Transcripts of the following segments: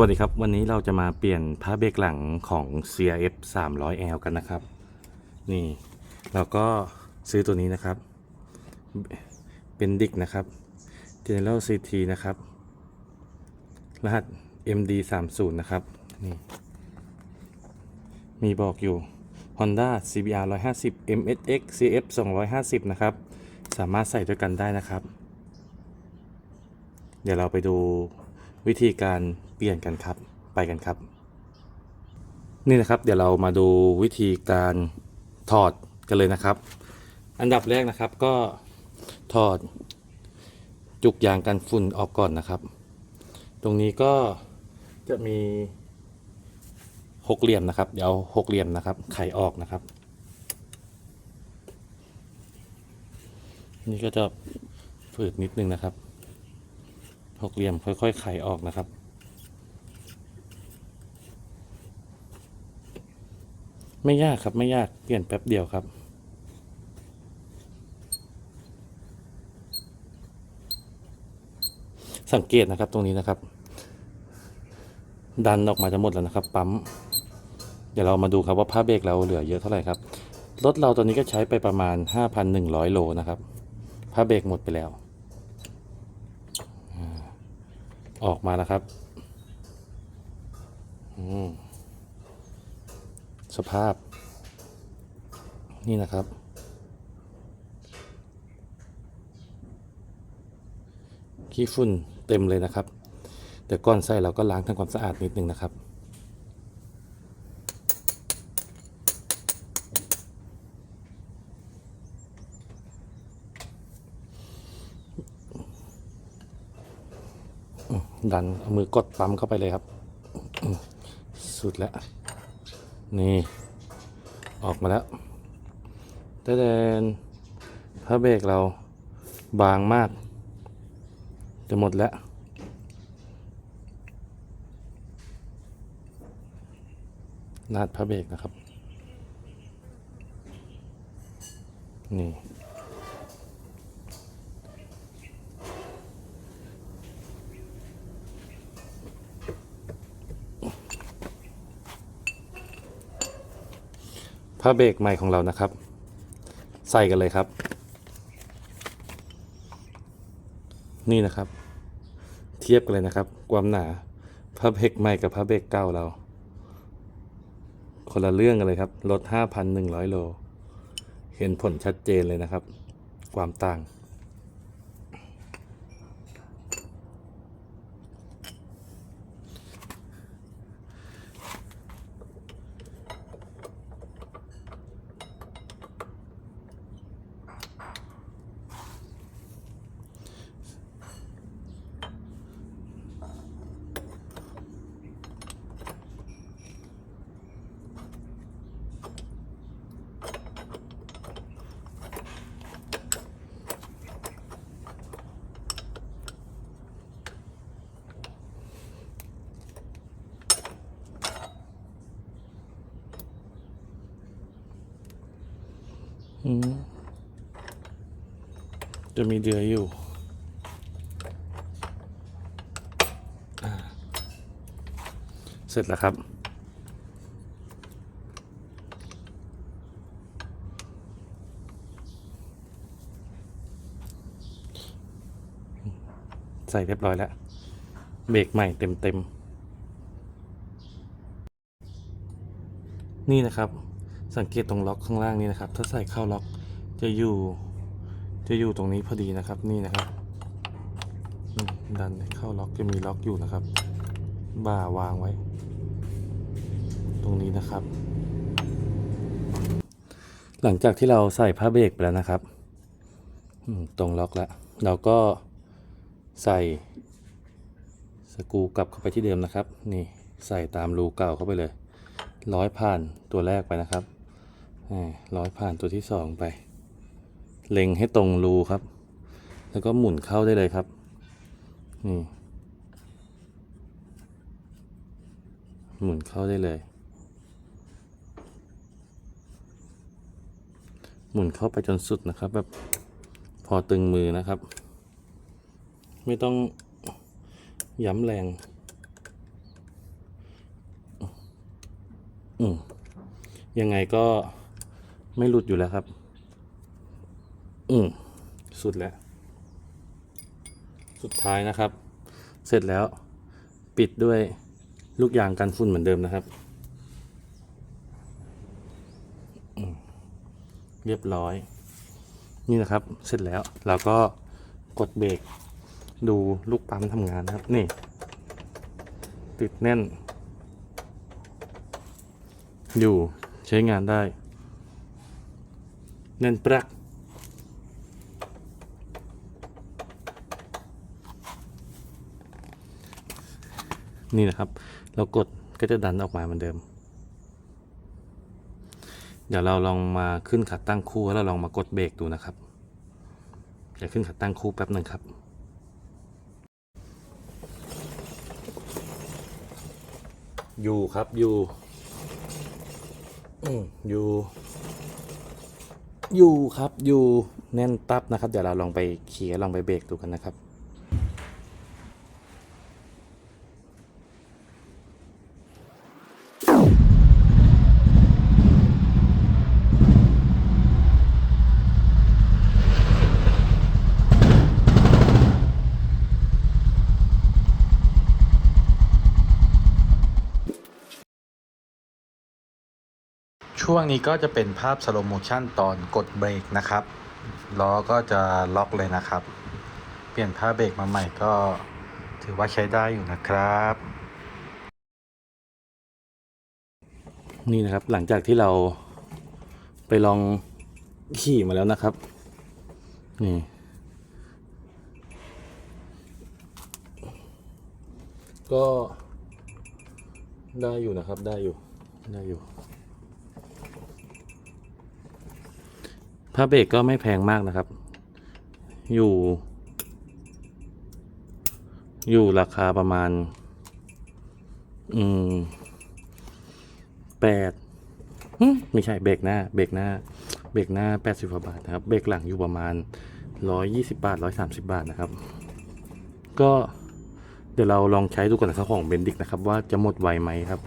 วัสดีครับ วันนี้เราจะมาเปลี่ยนผ้าเบรกหลังของ CRF 300L กันนะครับ นี่ เราก็ซื้อตัวนี้นะครับ เป็นดิกนะครับ General CT นะครับ รหัส MD 3 0นะครับ นี่ มีบอกอยู่ Honda CBR 150 MSX CF 250 นะครับ สามารถใส่ด้วยกันได้นะครับ เดี๋ยวเราไปดูวิธีการ เปลี่ยนกันครับ ไปกันครับ นี่นะครับเดี๋ยวเรามาดูวิธีการถอดกันเลยนะครับ อันดับแรกนะครับก็ถอดจุกยางกันฝุ่นออกก่อนนะครับ ตรงนี้ก็จะมีหกเหลี่ยมนะครับ เดี๋ยวหกเหลี่ยมนะครับ ไขออกนะครับ นี่ก็จะฝืดนิดนึงนะครับหกเหลี่ยมค่อยๆไขออกนะครับ ไม่ยากครับไม่ยากเปลี่ยนแป๊บเดียวครับ สังเกตนะครับตรงนี้นะครับ ดันออกมาจะหมดแล้วนะครับ ปั๊ม เดี๋ยวเรามาดูครับว่าผ้าเบรกเราเหลือเยอะเท่าไหร่ครับรถเราตอนนี้ก็ใช้ไปประมาณ 5,100 โลนะครับผ้าเบรกหมดไปแล้ว ออกมาแล้วครับ อืม สภาพ นี่นะครับ ขี้ฝุ่นเต็มเลยนะครับ แต่ก่อนใส่เราก็ล้างทำความสะอาดนิดนึงนะครับดันเอามือกดปั๊มเข้าไปเลยครับ สุดแล้ว นี่ ออกมาแล้วแต่เดนพระเบรกเราบางมาก จะหมดแล้วนาดพระเบรกนะครับ นี่ ผ้าเบรกใหม่ของเรานะครับ ใส่กันเลยครับ นี่นะครับ เทียบกันเลยนะครับ ความหนาผ้าเบรกใหม่กับผ้าเบรกเก่าเรา คนละเรื่องกันเลยครับลด5,100 โล เห็นผลชัดเจนเลยนะครับ ความต่าง จะมีเดือยอยู่เสร็จแล้วครับ ใส่เรียบร้อยแล้ว เบรกใหม่เต็มเต็มๆนี่นะครับ สังเกตตรงล็อกข้างล่างนี้นะครับ ถ้าใส่เข้าล็อกจะอยู่ จะอยู่ตรงนี้พอดีนะครับนี่นะครับดันเข้าล็อกจะมีล็อกอยู่นะครับ บ่าวางไว้ ตรงนี้นะครับ หลังจากที่เราใส่ผ้าเบรกไปแล้วนะครับตรงล็อกแล้วเราก็ใส่สกูกลับเข้าไปที่เดิมนะครับ นี่ใส่ตามรูเก่าเข้าไปเลย ร้อยผ่านตัวแรกไปนะครับ ร้อยผ่านตัวที่สองไป เล็งให้ตรงรูครับ แล้วก็หมุนเข้าได้เลยครับ นี่หมุนเข้าได้เลย หมุนเข้าไปจนสุดนะครับ แบบพอตึงมือนะครับ ไม่ต้องย้ำแรง อืมยังไงก็ ไม่หลุดอยู่แล้วครับ อืมสุดแล้ว สุดท้ายนะครับ เสร็จแล้ว ปิดด้วยลูกยางกันฝุ่นเหมือนเดิมนะครับอืมเรียบร้อย นี่นะครับ เสร็จแล้วเราก็กดเบรกดูลูกปั๊มทำงานนะครับ นี่ ติดแน่น อยู่ใช้งานได้ แน่นปรักนี่นะครับ เรากดก็จะดันออกมาเหมือนเดิม เดี๋ยวเราลองมาขึ้นขัดตั้งคู่แล้วเราลองมากดเบรกดูนะครับเดี๋ยวขึ้นขัดตั้งคู่แป๊บหนึ่งครับ อยู่ครับอยู่อืมอยู่ อยู่ครับอยู่แน่นตับนะครับ เดี๋ยวเราลองไปเขี่ยลองไปเบรกดูกันนะครับ ช่วงนี้ก็จะเป็นภาพสโลโมชันตอนกดเบรกนะครับล้อก็จะล็อกเลยนะครับ เปลี่ยนผ้าเบรกมาใหม่ก็ถือว่าใช้ได้อยู่นะครับ นี่นะครับหลังจากที่เราไปลองขี่มาแล้วนะครับ นี่ ก็ได้อยู่นะครับได้อยู่ได้อยู่ ผ้าเบรกก็ไม่แพงมากนะครับ อยู่ อยู่ราคาประมาณ อืมแปดไม่ใช่เบรกหน้า เบรกหน้า เบรกหน้าแปดสิบกว่าบาทนะครับ เบรกหลังอยู่ประมาณร้อยยี่สิบาทร้อยสามสิบาทนะครับ ก็เดี๋ยวเราลองใช้ดูก่อนนะครับของเบนดิกนะครับ ว่าจะหมดไวไหมครับ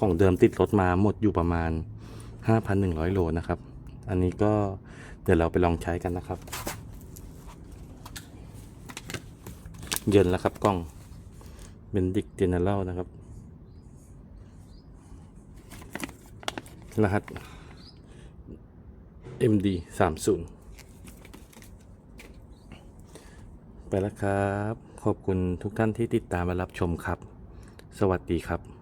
ของเดิมติดรถมาหมดอยู่ประมาณห้าพันหนึ่งร้อยโลนะครับ อันนี้ก็เดี๋ยวเราไปลองใช้กันนะครับ เย็นแล้วครับกล้องเบนดิกเจเนอเรลนะครับ รหัส MD 3 0ไปแล้วครับ ขอบคุณทุกท่านที่ติดตามมารับชมครับ สวัสดีครับ